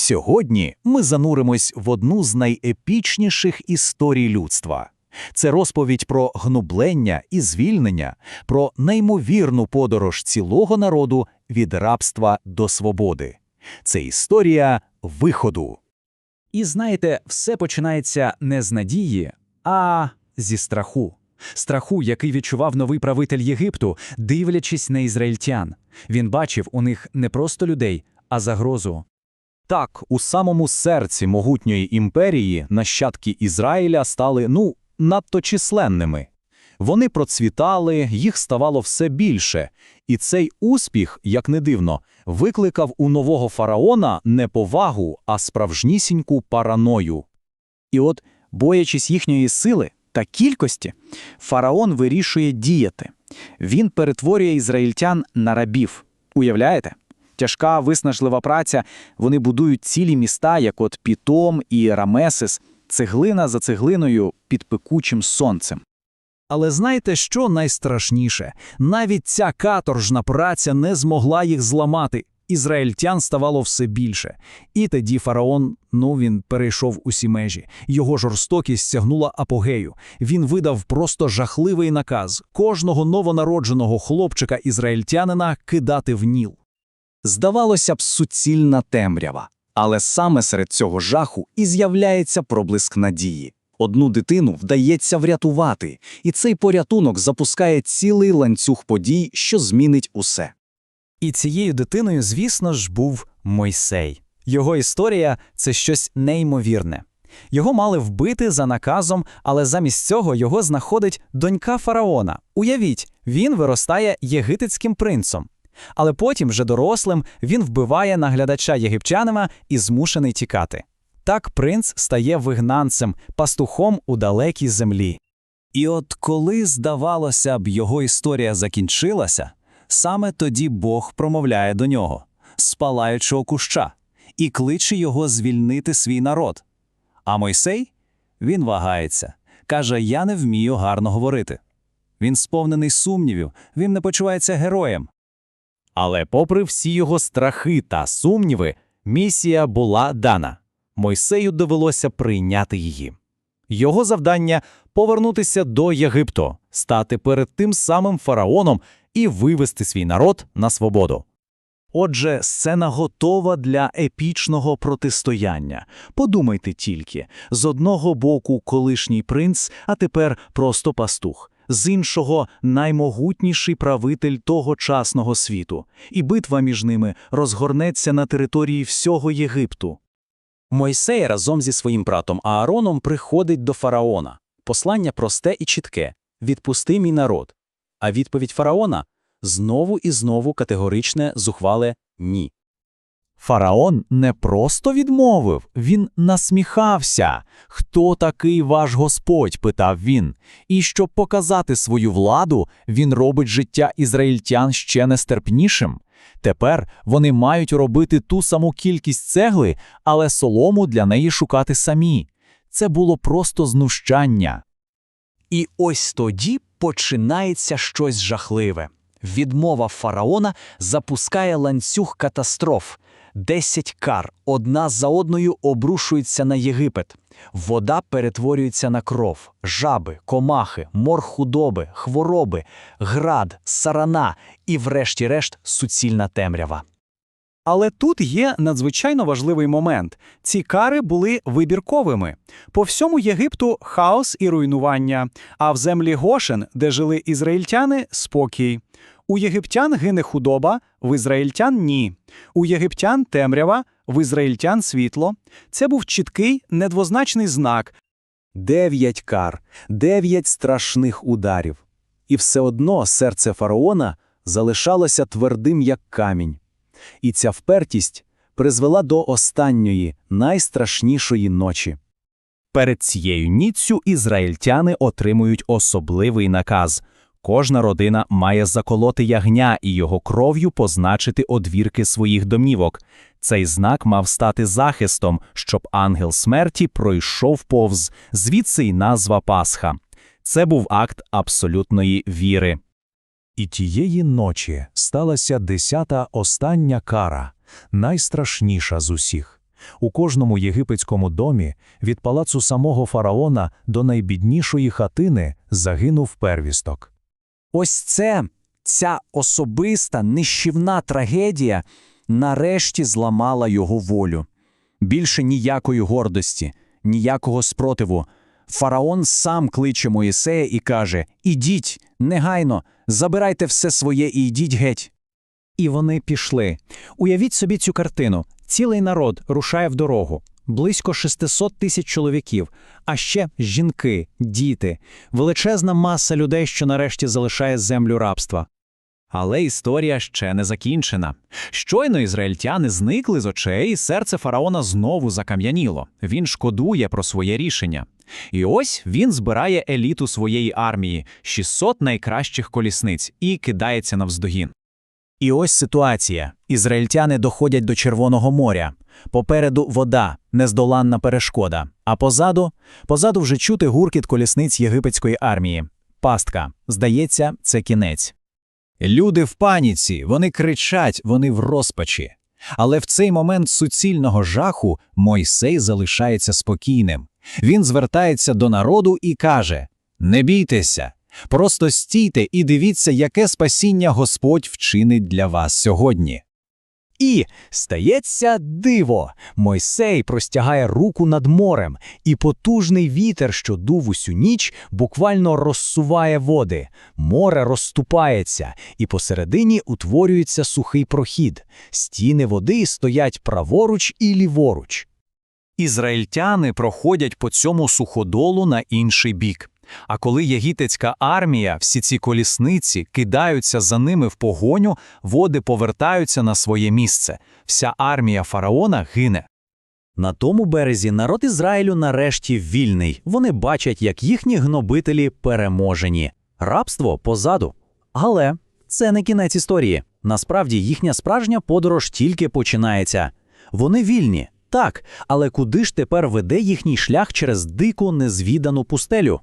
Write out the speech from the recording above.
Сьогодні ми зануримось в одну з найепічніших історій людства. Це розповідь про гнублення і звільнення, про неймовірну подорож цілого народу від рабства до свободи. Це історія виходу. І знаєте, все починається не з надії, а зі страху. Страху, який відчував новий правитель Єгипту, дивлячись на ізраїльтян. Він бачив у них не просто людей, а загрозу. Так, у самому серці могутньої імперії нащадки Ізраїля стали, ну, надто численними. Вони процвітали, їх ставало все більше, і цей успіх, як не дивно, викликав у нового фараона не повагу, а справжнісіньку параною. І от, боячись їхньої сили та кількості, фараон вирішує діяти. Він перетворює ізраїльтян на рабів. Уявляєте? Тяжка, виснажлива праця, вони будують цілі міста, як от Пітом і Рамесис, цеглина за цеглиною під пекучим сонцем. Але знаєте, що найстрашніше? Навіть ця каторжна праця не змогла їх зламати. Ізраїльтян ставало все більше. І тоді фараон, ну він перейшов усі межі. Його жорстокість сягнула апогею. Він видав просто жахливий наказ кожного новонародженого хлопчика-ізраїльтянина кидати в Ніл. Здавалося б, суцільна темрява. Але саме серед цього жаху і з'являється проблиск надії. Одну дитину вдається врятувати, і цей порятунок запускає цілий ланцюг подій, що змінить усе. І цією дитиною, звісно ж, був Мойсей. Його історія це щось неймовірне. Його мали вбити за наказом, але замість цього його знаходить донька фараона. Уявіть, він виростає єгипетським принцом. Але потім, вже дорослим, він вбиває наглядача єгиптянина і змушений тікати. Так принц стає вигнанцем, пастухом у далекій землі. І от коли, здавалося б, його історія закінчилася, саме тоді Бог промовляє до нього, з палаючого куща, і кличе його звільнити свій народ. А Мойсей? Він вагається, каже: Я не вмію гарно говорити. Він сповнений сумнівів, він не почувається героєм. Але, попри всі його страхи та сумніви, місія була дана. Мойсею довелося прийняти її. Його завдання повернутися до Єгипту, стати перед тим самим фараоном і вивести свій народ на свободу. Отже, сцена готова для епічного протистояння. Подумайте тільки: з одного боку колишній принц, а тепер просто пастух, з іншого наймогутніший правитель тогочасного світу, і битва між ними розгорнеться на території всього Єгипту. Мойсей разом зі своїм братом Аароном приходить до фараона. Послання просте і чітке відпусти мій народ. А відповідь фараона знову і знову категоричне, зухвале ні. Фараон не просто відмовив, він насміхався. Хто такий ваш Господь? питав він. І щоб показати свою владу, він робить життя ізраїльтян ще нестерпнішим. Тепер вони мають робити ту саму кількість цегли, але солому для неї шукати самі. Це було просто знущання. І ось тоді починається щось жахливе. Відмова фараона запускає ланцюг катастроф. Десять кар одна за одною обрушуються на Єгипет. Вода перетворюється на кров, жаби, комахи, мор худоби, хвороби, град, сарана і, врешті-решт, суцільна темрява. Але тут є надзвичайно важливий момент: ці кари були вибірковими. По всьому Єгипту хаос і руйнування, а в землі Гошен, де жили ізраїльтяни, спокій. У єгиптян гине худоба, в ізраїльтян ні. У єгиптян темрява, в ізраїльтян світло. Це був чіткий, недвозначний знак. Дев'ять кар, дев'ять страшних ударів. І все одно серце фараона залишалося твердим, як камінь. І ця впертість призвела до останньої, найстрашнішої ночі. Перед цією ніцю ізраїльтяни отримують особливий наказ. Кожна родина має заколоти ягня і його кров'ю позначити одвірки своїх домівок. Цей знак мав стати захистом, щоб ангел смерті пройшов повз, звідси й назва Пасха. Це був акт абсолютної віри. І тієї ночі сталася десята остання кара, найстрашніша з усіх. У кожному єгипетському домі, від палацу самого фараона до найбіднішої хатини, загинув первісток. Ось це, ця особиста, нищівна трагедія нарешті зламала його волю. Більше ніякої гордості, ніякого спротиву. Фараон сам кличе Моїсея і каже: Ідіть, негайно, забирайте все своє і йдіть геть. І вони пішли. Уявіть собі цю картину. Цілий народ рушає в дорогу. Близько 600 тисяч чоловіків, а ще жінки, діти, величезна маса людей, що нарешті залишає землю рабства. Але історія ще не закінчена. Щойно ізраїльтяни зникли з очей, і серце фараона знову закам'яніло. Він шкодує про своє рішення. І ось він збирає еліту своєї армії 600 найкращих колісниць і кидається навздогін. І ось ситуація. Ізраїльтяни доходять до Червоного моря. Попереду вода, нездоланна перешкода. А позаду? Позаду вже чути гуркіт колісниць єгипетської армії. Пастка. Здається, це кінець. Люди в паніці, вони кричать, вони в розпачі. Але в цей момент суцільного жаху Мойсей залишається спокійним. Він звертається до народу і каже: Не бійтеся, просто стійте і дивіться, яке спасіння Господь вчинить для вас сьогодні. І стається диво. Мойсей простягає руку над морем, і потужний вітер, що дув усю ніч, буквально розсуває води. Море розступається, і посередині утворюється сухий прохід. Стіни води стоять праворуч і ліворуч. Ізраїльтяни проходять по цьому суходолу на інший бік. А коли єгипетська армія, всі ці колісниці кидаються за ними в погоню, води повертаються на своє місце. Вся армія фараона гине. На тому березі народ Ізраїлю нарешті вільний. Вони бачать, як їхні гнобителі переможені. Рабство позаду. Але це не кінець історії. Насправді їхня справжня подорож тільки починається. Вони вільні, так, але куди ж тепер веде їхній шлях через дику незвідану пустелю?